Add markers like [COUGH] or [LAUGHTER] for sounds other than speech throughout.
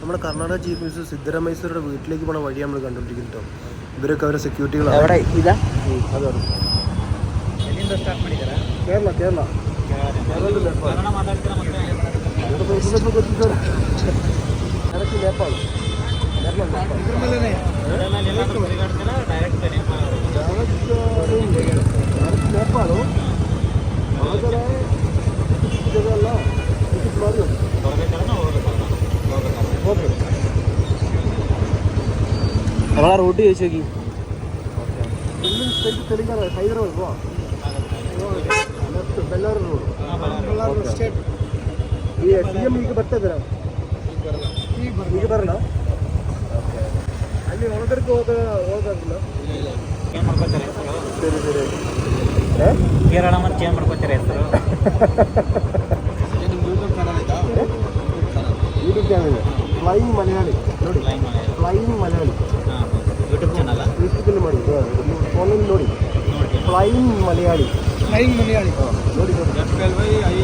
നമ്മുടെ Karnataka chief minister സിദ്ധരാമയ്യരുടെ വീട്ടിലേക്ക് പോണ വഴി നമ്മൾ കണ്ടുകൊണ്ടിരിക്കുന്നു കേട്ടോ. ഇവരൊക്കെ അവരെ സെക്യൂരിറ്റികളാണ് കേരള കേരള. നേപ്പാൾ ನೇಪಾಳು ಆದರೆ ಇದೆಲ್ಲ ಟಿಕೆಟ್ ಮಾಡಿ ಓಕೆ നമ്മളെ റൂട്ട് ചോദിച്ചു നോക്കി ಇಲ್ಲಿಂದ state Telangana Hyderabad go left Bellary road state ಈ ಸಿ ಎಂ ಈಗ ಬರ್ತಾ ಇದ್ದೀರಾ ಈಗ ಬರಲ್ಲ ಅಲ್ಲಿ ಒಳಗಡೆಗೆ ಹೋದ ಹೋಗೋದಿಲ್ಲ ಸರಿ ಸರಿ ಏ? ಕೇರಳ ಮತ್ತೆ ಚೇಂಜ್ ಮಾಡ್ಕೋತಾರೆ ಹೆಸರು ಯೂಟ್ಯೂಬ್ ಚಾನಲ್ ಫ್ಲೈಯಿಂಗ್ ಮಲಯಾಳಿ ನೋಡಿ ಫ್ಲೈಯಿಂಗ್ ಮಲಯಾಳಿ ಯೂಟ್ಯೂಬ್ ಚಾನಲ್ ಯೂಟ್ಯೂಬಲ್ಲಿ ಮಾಡಿ ಫೋನಲ್ಲಿ ನೋಡಿ ಫ್ಲೈಯಿಂಗ್ ಮಲಯಾಳಿ ಫ್ಲೈಯಿಂಗ್ ಮಲಯಾಳಿ ನೋಡಿ ನೋಡಿ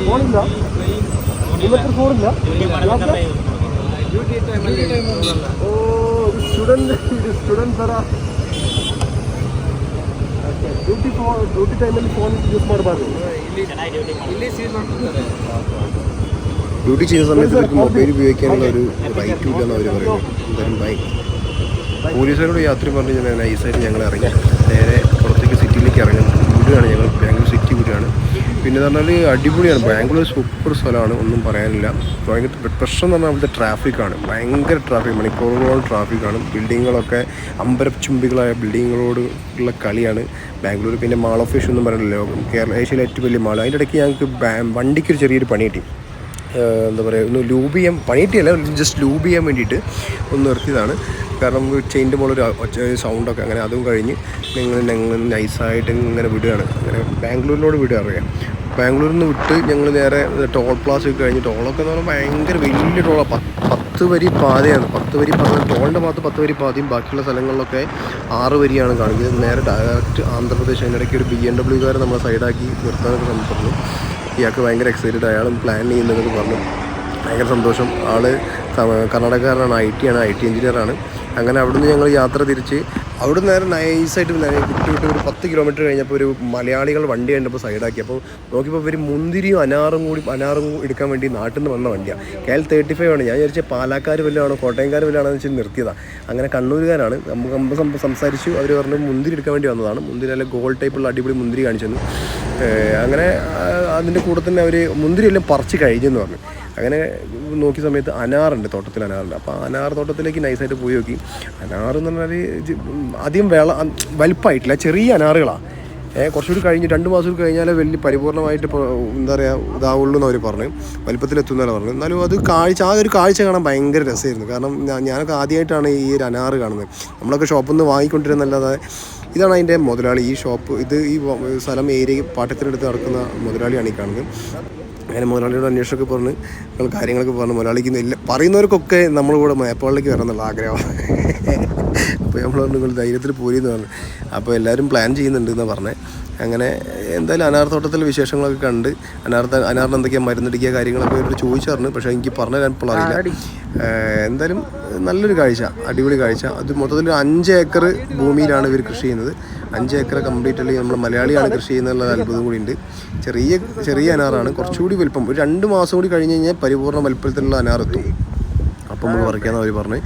ಫೋನಿಲ್ಲ ನಿಮ್ಮ ಹತ್ರ ಫೋನಿಲ್ಲ ಡ್ಯೂಟಿ ಟೈಮಲ್ಲಿ ಓ ಇದು ಸ್ಟೂಡೆಂಟ್ ಇದು ಸ್ಟೂಡೆಂಟ್ ಥರ ಓಕೆ ಡ್ಯೂಟಿ ಫೋ ಡ್ಯೂಟಿ ಟೈಮಲ್ಲಿ ಫೋನ್ ಯೂಸ್ ಮಾಡಬಾರ್ದು ಇಲ್ಲಿ ಸೀಲ್ ಮಾಡ್ಕೊತಾರೆ ഡ്യൂട്ടി ചെയ്യുന്ന സമയത്ത് ഇവർക്ക് മൊബൈൽ ഉപയോഗിക്കാനുള്ള ഒരു റൈറ്റും ഇല്ലെന്ന് അവർ പറയുന്നത് എന്തായാലും ബൈ പോലീസുകാരോട് യാത്ര പറഞ്ഞ് ഞാൻ നൈസായിട്ട് ഞങ്ങൾ ഇറങ്ങി നേരെ പുറത്തേക്ക് സിറ്റിയിലേക്ക് ഇറങ്ങി വിടുകയാണ് ഞങ്ങൾ ബാംഗ്ലൂർ സിറ്റി വിടുകയാണ് പിന്നെ എന്ന് പറഞ്ഞാൽ അടിപൊളിയാണ്. ബാംഗ്ലൂർ സൂപ്പർ സ്ഥലമാണ് ഒന്നും പറയാനില്ല. ഭയങ്കര പ്രശ്നം എന്ന് പറഞ്ഞാൽ അവിടുത്തെ ട്രാഫിക്കാണ് ഭയങ്കര ട്രാഫിക് മണിക്കൂറുകളോളം ട്രാഫിക്കാണ് ബിൽഡിങ്ങുകളൊക്കെ അമ്പരച്ചുംബികളായ ബിൽഡിങ്ങുകളോട് ഉള്ള കളിയാണ് ബാംഗ്ലൂർ പിന്നെ മാൾ ഓഫ് ഫിഷ് ഒന്നും പറയണല്ലോ കേരള ഏഷ്യയിലെ ഏറ്റവും വലിയ മാൾ അതിന്റെ ഇടയ്ക്ക് ഞങ്ങൾക്ക് വണ്ടിക്ക് വണ്ടിക്കൊരു ചെറിയൊരു പണി കിട്ടി. എന്താ പറയുക ഒന്ന് ലൂബ് ചെയ്യാൻ പണിയിട്ടില്ല ജസ്റ്റ് ലൂബ് ചെയ്യാൻ വേണ്ടിയിട്ട് ഒന്ന് നിർത്തിയതാണ്. കാരണം ചെയിന്റെ മുകളിൽ ഒരു സൗണ്ടൊക്കെ അങ്ങനെ അതും കഴിഞ്ഞ് നിങ്ങൾ ഞങ്ങൾ നൈസായിട്ട് ഇങ്ങനെ വിടുകയാണ്. അങ്ങനെ ബാംഗ്ലൂരിനോട് വിടുക അറിയാം. ബാംഗ്ലൂരിൽ നിന്ന് വിട്ട് ഞങ്ങൾ നേരെ ടോൾ പ്ലാസ് കഴിഞ്ഞ് ടോളൊക്കെ എന്ന് പറഞ്ഞാൽ ഭയങ്കര വലിയ ടോളാണ് പത്ത് വരി പാതയാണ്. പത്ത് വരി പാത ടോളിന്റെ ഭാഗത്ത് പത്ത് വരി പാതയും ബാക്കിയുള്ള സ്ഥലങ്ങളിലൊക്കെ ആറ് വരിയാണ് കാണിക്കുന്നത്. നേരെ ഡയറക്റ്റ് ആന്ധ്രാപ്രദേശ് അതിന്റെ ഇടയ്ക്ക് ഒരു ബി എം ഡബ്ല്യൂക്കാരെ നമ്മളെ സൈഡാക്കി നിർത്താനൊക്കെ ശ്രമിച്ചിരുന്നു. ഇയാൾക്ക് ഭയങ്കര എക്സൈറ്റഡ് അയാളും പ്ലാൻ ചെയ്യുന്നതെന്ന് പറഞ്ഞു. ഭയങ്കര സന്തോഷം. ആൾ കർണാടകക്കാരനാണ്. ഐ ടി ആണ്. ഐ ടി എഞ്ചിനീയറാണ് അങ്ങനെ അവിടുന്ന് ഞങ്ങൾ യാത്ര തിരിച്ച് അവിടെ നേരെ നൈസായിട്ട് വിട്ട് വിട്ട് ഒരു പത്ത് കിലോമീറ്റർ കഴിഞ്ഞപ്പോൾ ഒരു മലയാളികൾ വണ്ടി കണ്ടപ്പോൾ സൈഡാക്കി അപ്പോൾ നോക്കിയപ്പോൾ ഇവർ മുന്തിരിയും അനാറും കൂടി അനാറും എടുക്കാൻ വേണ്ടി നാട്ടിൽ നിന്ന് വന്ന വണ്ടിയാണ് കെ തേർട്ടി ഫൈവ് ആണ്. ഞാൻ വിചാരിച്ച പാലക്കാർ വല്ലതാണോ കോട്ടയംകാർ വല്ലതാണെന്ന് വെച്ചാൽ നിർത്തിയതാണ് അങ്ങനെ കണ്ണൂരുകാരാണ്. നമുക്ക് നമ്മൾ സംസാരിച്ചു. അവർ പറഞ്ഞു മുന്തിരി എടുക്കാൻ വേണ്ടി വന്നതാണ്. മുന്തിരി നല്ല ഗോൾഡ് ടൈപ്പുള്ള അടിപൊളി മുന്തിരി കാണിച്ചു അങ്ങനെ അതിന്റെ കൂടെ തന്നെ അവർ മുന്തിരി എല്ലാം പറിച്ച് കഴിഞ്ഞെന്ന് പറഞ്ഞു. അങ്ങനെ നോക്കിയ സമയത്ത് അനാറുണ്ട് തോട്ടത്തിൽ അനാറുണ്ട്. അപ്പോൾ അനാർ തോട്ടത്തിലേക്ക് നൈസായിട്ട് പോയി നോക്കി. അനാർ എന്ന് പറഞ്ഞാൽ അധികം വേള വലുപ്പമായിട്ടില്ല ചെറിയ അനാറുകളാണ് ഏഹ് കുറച്ചുകൂടി കഴിഞ്ഞ് രണ്ട് മാസം കഴിഞ്ഞാൽ വലിയ പരിപൂർണമായിട്ട് എന്താ പറയുക ഇതാവുള്ളൂ എന്ന് അവർ പറഞ്ഞു. വലിപ്പത്തിലെത്തുന്നല്ല പറഞ്ഞു. എന്നാലും അത് കാഴ്ച ആ ഒരു കാഴ്ച കാണാൻ ഭയങ്കര രസമായിരുന്നു. കാരണം ഞാനൊക്കെ ആദ്യമായിട്ടാണ് ഈ ഒരു അനാറ് കാണുന്നത്. നമ്മളൊക്കെ ഷോപ്പിൽ നിന്ന് വാങ്ങിക്കൊണ്ടിരുന്നല്ലാതെ ഇതാണ് അതിന്റെ മുതലാളി. ഈ ഷോപ്പ് ഇത് ഈ സ്ഥലം ഏരിയ പാട്ടത്തിനെടുത്ത് നടക്കുന്ന മുതലാളിയാണ് ഈ കാണുന്നത്. അങ്ങനെ മുതലാളിയോട് അന്വേഷണമൊക്കെ പറഞ്ഞ് നിങ്ങൾ കാര്യങ്ങളൊക്കെ പറഞ്ഞ് മുതലാളിക്ക് ഇല്ല പറയുന്നവർക്കൊക്കെ നമ്മൾ കൂടെ നേപ്പാളിലേക്ക് വരണം എന്നുള്ള ആഗ്രഹമാണ്. അപ്പോൾ നമ്മൾ പറഞ്ഞു നിങ്ങൾ ധൈര്യത്തിൽ പോരിന്ന് പറഞ്ഞു. അപ്പോൾ എല്ലാവരും പ്ലാൻ ചെയ്യുന്നുണ്ട് എന്ന് പറഞ്ഞേ. അങ്ങനെ എന്തായാലും അനാർത്തോട്ടത്തിലെ വിശേഷങ്ങളൊക്കെ കണ്ട് അനാർത്ത അനാറിന് എന്തൊക്കെയാണ് മരുന്നടിക്കുക കാര്യങ്ങളൊക്കെ അവരോട് ചോദിച്ചറിഞ്ഞു. പക്ഷേ എനിക്ക് പറഞ്ഞു തരാൻ ഇപ്പോൾ അറിയില്ല. എന്തായാലും നല്ലൊരു കാഴ്ച അടിപൊളി കാഴ്ച. അത് മൊത്തത്തിൽ അഞ്ച് ഏക്കർ ഭൂമിയിലാണ് ഇവർ കൃഷി ചെയ്യുന്നത്. അഞ്ച് ഏക്കർ കംപ്ലീറ്റ് അല്ലെങ്കിൽ നമ്മൾ മലയാളിയാണ് കൃഷി ചെയ്യുന്നുള്ള അത്ഭുതം കൂടി ഉണ്ട് ചെറിയ ചെറിയ അനാറാണ്. കുറച്ചുകൂടി വലുപ്പം. ഒരു രണ്ട് മാസം കൂടി കഴിഞ്ഞ് കഴിഞ്ഞാൽ പരിപൂർണ വലുപ്പത്തിലുള്ള അനാറെത്തും അപ്പം നമ്മൾ പറിക്കാന്ന് അവർ പറഞ്ഞ്.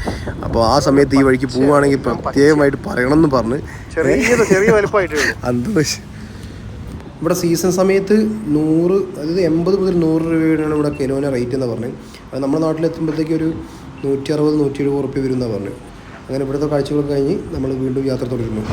അപ്പോൾ ആ സമയത്ത് ഈ വഴിക്ക് പോവുകയാണെങ്കിൽ പ്രത്യേകമായിട്ട് പറയണം എന്ന് പറഞ്ഞ് [LAUGHS] അന്തരീക്ഷം ഇവിടെ സീസൺ സമയത്ത് നൂറ് അതായത് എൺപത് മുതൽ നൂറ് രൂപയാണ് ഇവിടെ കിലോന് റേറ്റ് എന്ന് പറഞ്ഞത് അത് നമ്മുടെ നാട്ടിലെത്തുമ്പോഴത്തേക്ക് ഒരു നൂറ്റി അറുപത് നൂറ്റി എഴുപത് ഉറുപ്പ്യ വരും എന്നാണ് പറഞ്ഞത് അങ്ങനെ ഇവിടുത്തെ കാഴ്ചകളൊക്കെ കഴിഞ്ഞ് നമ്മൾ വീണ്ടും യാത്ര തുടരുന്നു.